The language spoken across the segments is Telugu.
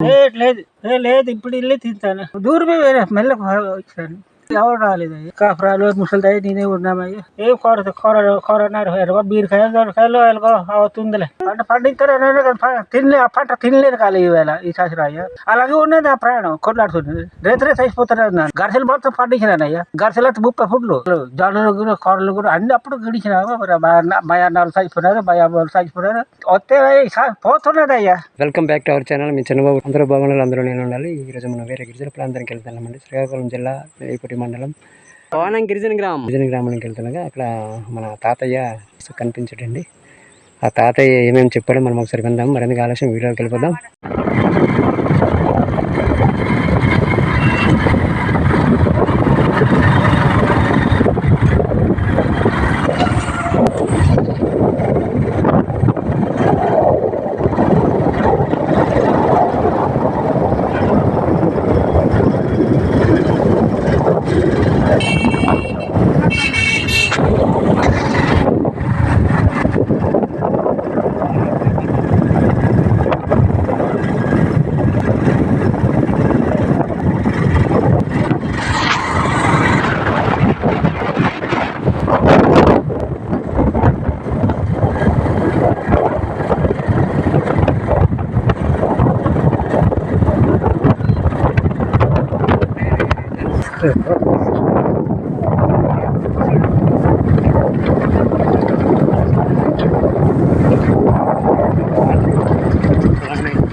లేదు లేదు ఏ, లేదు ఇప్పుడు ఇల్లే తింటాను. దూరమే వేరే మెల్ల వచ్చాను. ఎవరు రాలేదు అయ్యా కాపురాలు ముసలిదాయి నేనే ఉన్నామయ్యా ఏం కొరత కొర కొరన్నారు ఎలాగో బీరకాయ దొరకాయలు ఎలాగో అవుతుందిలే పంట పండించారు కానీ తినలే ఆ పంట తినలేదు కాలే ఈవేళ ఈ సంవత్సరం అయ్యా అలాగే ఉన్నది ఆ ప్రయాణం కొట్లాడుతుంది రేత రేత అయిపోతారు గరిసెలు మొత్తం పండించినానయ్యా గరిసెలు అయితే ముప్పై ఫుట్లు జొన్నలు కూడా కొరలు కూడా అన్ని అప్పుడు గడిచిన మా అన్నాలు చచ్చిపోయినారు మా అమ్మాలు చచ్చిపోయినారు వస్తే పోతున్నది అయ్యా welcome back to our channel మీ చిన్నబాబు అందరూ బాగున్నారు అందరూ నేను ఉండాలి ఈ రోజు మనం వేరే గిరిజన ప్రాంతానికి వెళ్తున్నామండి శ్రీకాకుళం జిల్లా వేపటి మండలం. కోనం గిరిజన గ్రామం. గిరిజన గ్రామానికి వెళ్తుండగా అక్కడ మన తాతయ్య కనిపించడండి. ఆ తాతయ్య ఏమేమి చెప్పాడో మనం ఒకసారి విందాం. మరింత ఆలస్యం వీడియోకి వెళ్ళిపోదాం.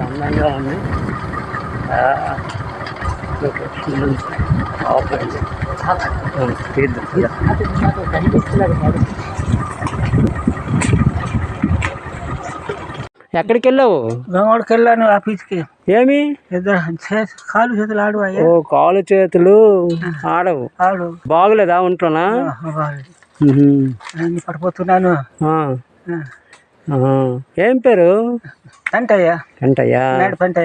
అందంగా ఉంది ఎక్కడికి వెళ్ళావు? గంగోడికి వెళ్ళాను ఆఫీస్కి. ఏమి? కాలు చేతులు ఆడు ఓ కాలు చేతులు ఆడవు. ఆడు. బాగులేదా ఒంట్లోనా? వాళ్ళు. ఉహుం. నేను పడిపోతున్నాను. ఏం పేరు? పంటయ్యా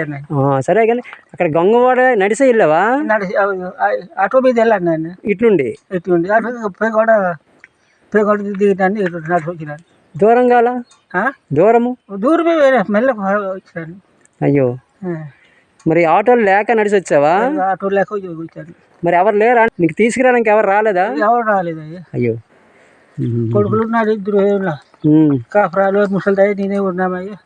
నేను. ఆ, సరే కానీ అక్కడ గంగవాడ నడిసే వెళ్ళావా ఆటో మీద వెళ్ళాను నేను. ఇట్లుండి? ఎటువంటి ఆటో పే కూడా పే కూడా దిగినాను ఇటు నడిచి వచ్చినాను. దూరం కాల? దూరము? దూరమే వేరే మెల్లగా వచ్చాను. అయ్యో. మరి ఆటోలు లేక నడిచి వచ్చావా ఆటో లేక వచ్చాను మరి ఎవరు లేరా? నీకు తీసుకురావడానికి ఎవరు రాలేదా? ఎవరు రాలేదు అయ్యా. కొడుకులు ఉన్నారు ఇద్దరు. కాపురాలు ముసలిదాయి నేనే ఉన్నామయ్యా.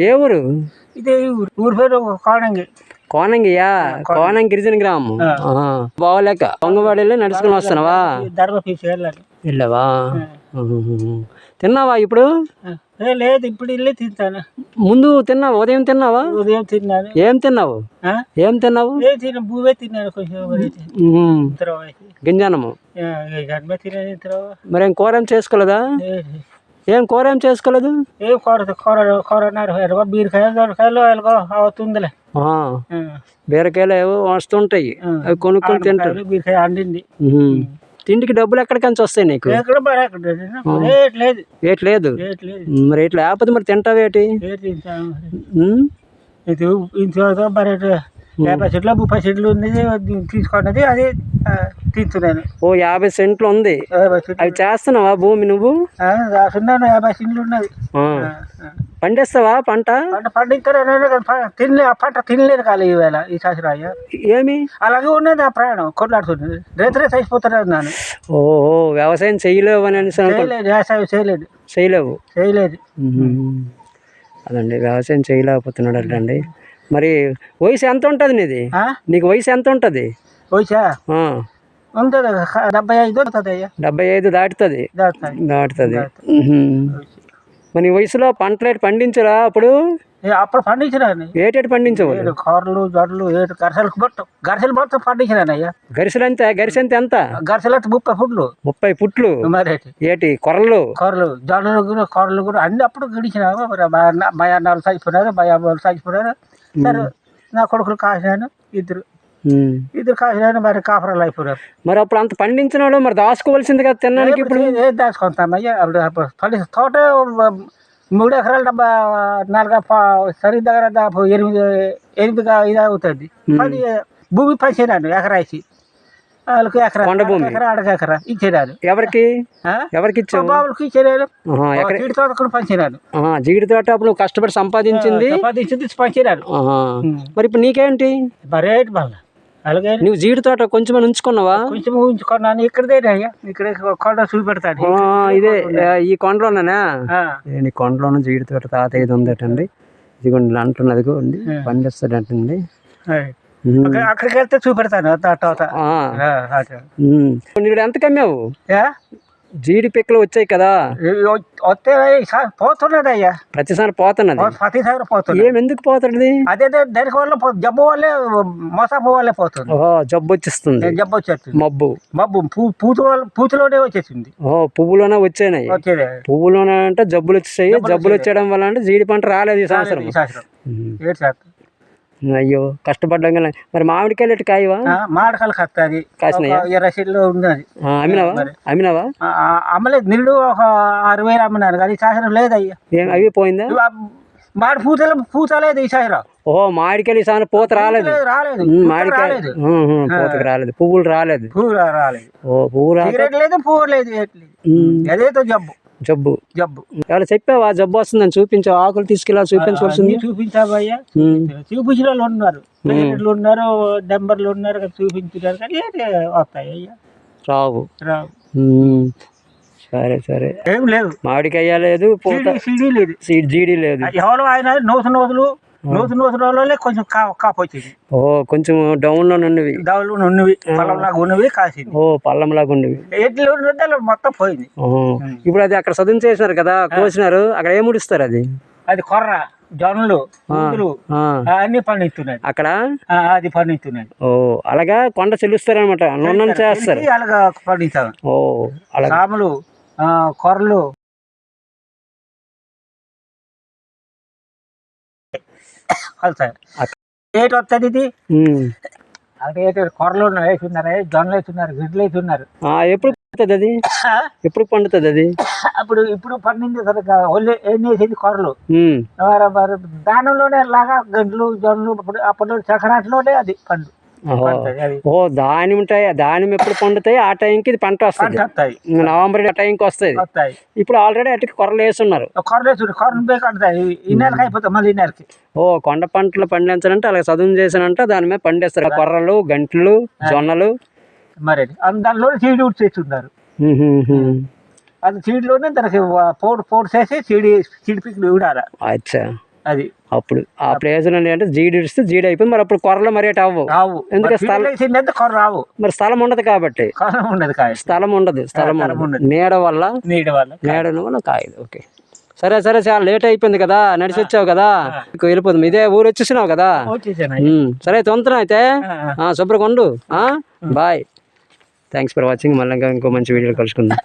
ఏ ఊరు? ఇదే ఊరు. ఊరి పేరు కోణంగి కోనంగియా? కోనం గిరిజన గ్రామం. బాగోలేక వెళ్ళి నడుచుకుని వస్తున్నావా? ధర్మ వెళ్ళావా. తిన్నావా ఇప్పుడు? లేదు ఇప్పుడు ఇల్లే తింటాను. ముందు తిన్నావా? ఉదయం తిన్నావా? ఉదయం తిన్నాను. ఏం తిన్నావు? ఏం తిన్నావు? భూమే తిన్నాను కొంచెం గింజానము? మరి ఏం కూర ఏం చేసుకోలేదా? ఏం కూర ఏం చేసుకోలేదు? ఏం కొర కొరన్నారు ఎరగో బీరకాయ దొరకాయలు ఎలాగో అవుతుందిలే. బీరకాయలు ఏవో వస్తుంటాయి. అవి కొనుక్కొని తింటారు. బీరకాయ అండింది. తిండికి డబ్బులు ఎక్కడికంచి వస్తాయి నీకు? రేట్ లేదు. రేట్ రేట్ మరి ఇట్లా లేకపోతే మరి తింటావేటి రేట్ ఇంట్లో మరి యాభై చెట్లు ముప్పై చెట్లు ఉంది తీసుకున్నది అది ఆ, తింటున్నాను. ఓ యాభై సెంట్లు ఉంది. అవి చేస్తున్నావా భూమి నువ్వు? రాసున్నాను యాభై చెట్లు ఉన్నది. పండిస్తావా పంట? పంట తినలే ఆ పంట తినలేను కాలే ఈవేళ ఈ సంవత్సరం ఏమి? అలాగే ఉన్నది ఆ ప్రయాణం కొట్లాడుతుంది. రేత రేత అయిపోతారు అన్నాను ఓహో వ్యవసాయం చేయలేవు అని చేయలేదు వ్యవసాయం చేయలేదు. చేయలేవు? చేయలేదు. అదండి వ్యవసాయం చేయలేకపోతున్నాడు అండి మరి వయసు ఎంత ఉంటుంది నీది? నీకు వయసు ఎంత ఉంటుంది? ఆ, ఉంటుంది డెబ్బై ఐదు డెబ్బై ఐదు దాటుతుంది. దాటుతుంది. మరి వయసులో పంటలు పండించరా అప్పుడు? ఏ, అప్పుడు పండించినాను ఏటేటి పండించవు కూరలు జొడ్లు ఏడు గరసలు మొత్తం. గరసలు మొత్తం పండించినాను అయ్యా. గరిసెలు గరిసె ఎంత? ఎంత గరసలు అయితే ముప్పై ఫుట్లు. ముప్పై పుట్లు మరి ఏటి కొరలు? కూరలు. జొన్నలు కూడా కూరలు కూడా అన్ని అప్పుడు గడిచినాము మరి మా అన్న మా అన్నాలు చచ్చిపోయినారు మా అమ్మాలు చచ్చిపోయినారు. సరే నా కొడుకులు కాసినాను ఇద్దరు. ఇద్దరు కాసినాను మరి కాపురాలు అయిపోయినారు. మరి అప్పుడు అంత పండించిన వాడు మరి దాచుకోవాల్సింది కదా తినడానికి ఇప్పుడు? ఏం దాచుకుంటామయ్యా పండి తోట మూడు ఎకరాల డబ్బా నాలుగు సరి దగ్గర దాపు ఎనిమిది ఎనిమిది ఇది అవుతుంది. భూమి పంచినాను ఎకరాసి వాళ్ళకి ఎకరా కొండ భూమి. ఎకరా అడగ ఎకరా ఇచ్చేరారు ఎవరికి? ఎవరికి మా ఇచ్చావు బాబులకి ఎక్కడ చీడి తోటకు పంచినారు ఆహా, జీడి తోట అప్పుడు కష్టపడి సంపాదించింది? సంపాదించింది ఆహా. మరి ఇప్పుడు నీకేంటి? మరేంటి మళ్ళా? అలాగే? నువ్వు జీడి తోట కొంచెం ఉంచుకున్నావా? కొంచెం ఉంచుకున్నాను. ఇక్కడదే అయ్యా ఇక్కడ కొండ చూపెడతాను. ఇదే ఈ కొండలోనేనా? ఆ, ఏ, నీ కొండలోనే జీడి తోట తాతయ్యది ఉందటండి. ఇదిగోండి అంటున్నది అండి పండిస్తాడంటండి అక్కడికి వెళ్తే చూపెడతాను. అట్ట. నీకు ఎంత కమ్మావు? జీడి పిక్కలు వచ్చాయి కదా. వస్తే పోతున్నది అయ్యా. ప్రతిసారి పోతున్నది. ప్రతిసారి పోతుంది ఏం ఎందుకు పోతుంది అదే దానికి వల్ల జబ్బు వల్లే మోసపు వల్లే పోతుంది. ఓహో జబ్బు వచ్చేస్తుంది. జబ్బు వచ్చేస్తుంది. మబ్బు. మబ్బు పూత పూతలోనే వచ్చేసింది. ఓ పువ్వులోనే వచ్చాయి పువ్వులోనే అంటే జబ్బులు వచ్చాయి జబ్బులు వచ్చేయడం వల్ల అంటే జీడి పంట రాలేదు ఈ సంవత్సరం. ఏడు శాతం. అయ్యో కష్టపడ్డాం కదా మరి మామిడికాయలు ఎట్టు కాయవా? మాడకాలు కత్తది కాసినాయా? ఇరవై సీట్లు ఉన్నది. అమ్మినావా? అమ్మినావా? అమ్మలేదు. నిండు ఒక ఆరు వేలు అమ్మినాను కానీ సంవత్సరం లేదయ్యా. ఏం అవి పోయిందా? మాడి పూతలు పూత లేదు ఈ సంవత్సరం ఓ మామిడికాయలు ఈ సంవత్సరం పూత రాలేదు. లేదు, రాలేదు. మామిడికాయ రాలేదు. పూతకు రాలేదు. పువ్వులు రాలేదు. పువ్వు రాలేదు. ఓ పువ్వు రాక సిగరెట్ లేదు పువ్వు లేదు. లేదు అదేదో జబ్బు. జబ్బు. జబ్బు. ఎవరు చెప్పావా? జబ్బు వస్తుందని చూపించు ఆకులు తీసుకెళ్ళా చూపించవలసింది చూపించావయ్యా. చూపించిన వాళ్ళు ఉన్నారు. ఉన్నారు నెంబర్లు ఉన్నారు చూపించారు కానీ వస్తాయి అయ్యా రావు. రావు. సరే సరే. ఏం లేవు మామిడికాయ లేదు సీడీ లేదు. సీడ్ జీడి లేదు. ఎవరు ఆయన నూతన నూతులు నూతన నూతన వాళ్ళే కొంచెం కా కాపు వచ్చింది ఓ కొంచెం డౌన్లో ఉన్నవి దవలు ఉన్నవి పొలంలాగా ఉన్నవి కాసింది. ఓ పల్లంలాగా ఉన్నవి ఎట్లు ఉన్నది అలా మొత్తం పోయింది. ఇప్పుడు అది అక్కడ చదువు చేసినారు కదా కోసినారు అక్కడ ఏం ముడిస్తారు అది? అది కొర్ర జొన్నలు అన్ని పండిస్తున్నాయి అక్కడ? అది పండిస్తున్నాయి ఓ అలాగా కొండ చెల్లిస్తారనమాట నున్నం చేస్తారు. అలాగా పండిస్తాం ఓ అలా సాములు కొర్రలు. అక్క- ఏటి వస్తుంది ఇది. అక్కడ ఏటి కొర్రలు ఉన్నాయి వేసున్నారు జొన్నలు వేసున్నారు గిడ్లు వేసున్నారు ఆ, ఎప్పుడు పండుతుంది అది? ఎప్పుడు పండుతుంది అది? అప్పుడు ఇప్పుడు పండింది సరిగ్గా ఒళ్ళే ఏం చేసేది మరి దానంలోనే లాగా గంటలు జొన్నలు అప్పుడు అప్పుడు చక్రాట్లోనే అది పండు. ఓ దానిమ్మ ఉంటాయి దానిమ్మ ఎప్పుడు పండుతాయి? ఆ టైంకి ఇది పంట వస్తుంది. నవంబర్ ఆ టైంకి వస్తుంది. వస్తాయి. ఇప్పుడు ఆల్రెడీ అటుకి కొరలు నెలకి ఓ కొండ పంటలు పండించాలంటే అలా చదువు చేసానంటే దాని మీద పండిస్తారు. కొర్రలు గంటలు జొన్నలు. మరి అది. అంద- దానిలో సీడి ఉడి చేస్తున్నారు ఉహుహు. అది సీడ్లోనే దానికి పోడు పోడు చేసి సీడి సీడి అచ్చా. అది. అప్పుడు ఆ ప్లేస్ అంటే జీడి ఇడిస్తే జీడి అయిపోయి మరి అప్పుడు కొర్రలు మరి అటు అవ్వవు. రావు. ఎందుకు స్థలం- రావు. మరి స్థలం ఉండదు కాబట్టి. కాలం ఉండదు కాయ స్థలం ఉండదు స్థలం ఉండదు. నీడ వల్ల నీడ వల్ల నీడ వల్ల కాయదు ఓకే. సరే సరే చాలా లేట్ అయిపోయింది కదా నడిచి వచ్చావు కదా ఇక వెళ్ళిపోతుంది ఇదే ఊరు వచ్చేసినావు కదా? సరే తొందర అయితే. ఉండు. బాయ్. థ్యాంక్స్ ఫర్ వాచింగ్ మళ్ళీ ఇంకా ఇంకో మంచి వీడియోలు కలుసుకుందాం.